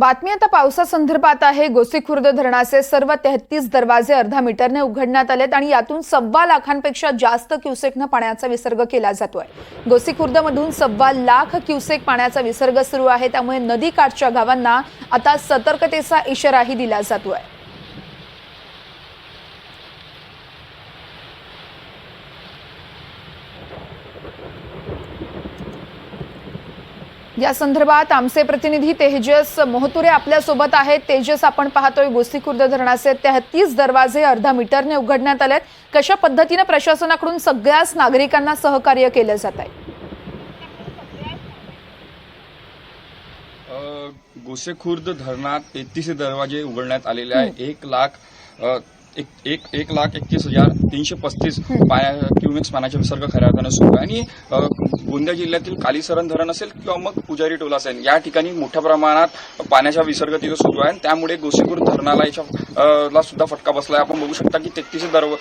बातमी आता पावसासंदर्भात आहे. गोसीखुर्द धरणाचे सर्व तेहतीस दरवाजे अर्धा मीटरने उघडण्यात आलेत आणि यातून सव्वा लाखांपेक्षा जास्त क्युसेकनं पाण्याचा विसर्ग केला जातोय. गोसीखुर्दमधून सव्वा लाख क्युसेक पाण्याचा विसर्ग सुरू आहे. त्यामुळे नदीकाठच्या गावांना आता सतर्कतेचा इशाराही दिला जातोय. या संदर्भात आमचे प्रतिनिधी तेजस मोहतुरे आपल्यासोबत आहेत. तेजस आपण पाहतोय गोसीखुर्द धरणाचे तेहतीस दरवाजे अर्धा मीटरने उघडण्यात आलेत. कशा पद्धतीनं प्रशासनाकडून सगळ्याच नागरिकांना सहकार्य केलं जात आहे? गोसेखुर्द धरणात तेहतीस दरवाजे उघडण्यात आलेले आहे एक लाख एक एक एक लाख एकतीस हजार तीनशे पस्तीस पाण्या क्युमेक्स पाण्याचा विसर्ग खऱ्या अर्थानं सुरू आहे. आणि गोंदिया जिल्ह्यातील कालीसरण धरण असेल किंवा मग पुजारी टोला असेल या ठिकाणी मोठ्या प्रमाणात पाण्याचा विसर्ग तिथं सुरू आहे. आणि त्यामुळे गोसेखुर्द धरणाला याच्या ला सुद्धा फटका बसला आहे आपण बघू शकता की तेहतीस दरव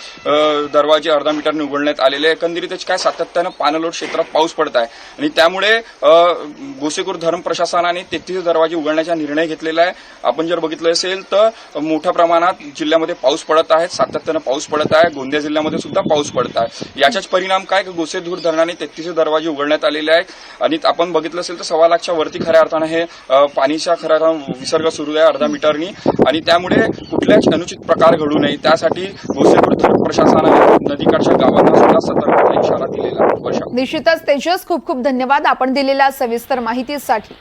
दरवाजे अर्धा मीटरने उघडण्यात आलेले आहे काय सातत्यानं पाणलोट क्षेत्रात पाऊस पडत आहे. आणि त्यामुळे गोसेकूर गोसेखुर्द धरण प्रशासनाने तेहतीस दरवाजे उघडण्याचा निर्णय घेतलेला आहे. आपण जर बघितलं असेल तर मोठ्या प्रमाणात जिल्ह्यामध्ये पाऊस पडत आहे सातत्यानं पाऊस पडत आहे. गोंदिया जिल्ह्यामध्ये सुद्धा पाऊस पडत आहे. याचाच परिणाम काय? की गोसेधूर धरणाने तेहतीस दरवाजे उघडण्यात आलेले आहेत. आणि आपण बघितलं असेल तर सव्वा लाखच्या वरती खऱ्या अर्थानं हे पाणीच्या खऱ्या अर्थानं विसर्ग सुरू आहे अर्धा मीटरनी. आणि त्यामुळे कुठल्याच अनुचित प्रकार घडू नये त्यासाठी गोसेखुर्द प्रशासनाने नदीकाठच्या गावांना सुद्धा सतर्कतेचा इशारा दिलेला निश्चितच तेजस खूप खूप धन्यवाद आपण दिलेल्या सविस्तर माहितीसाठी.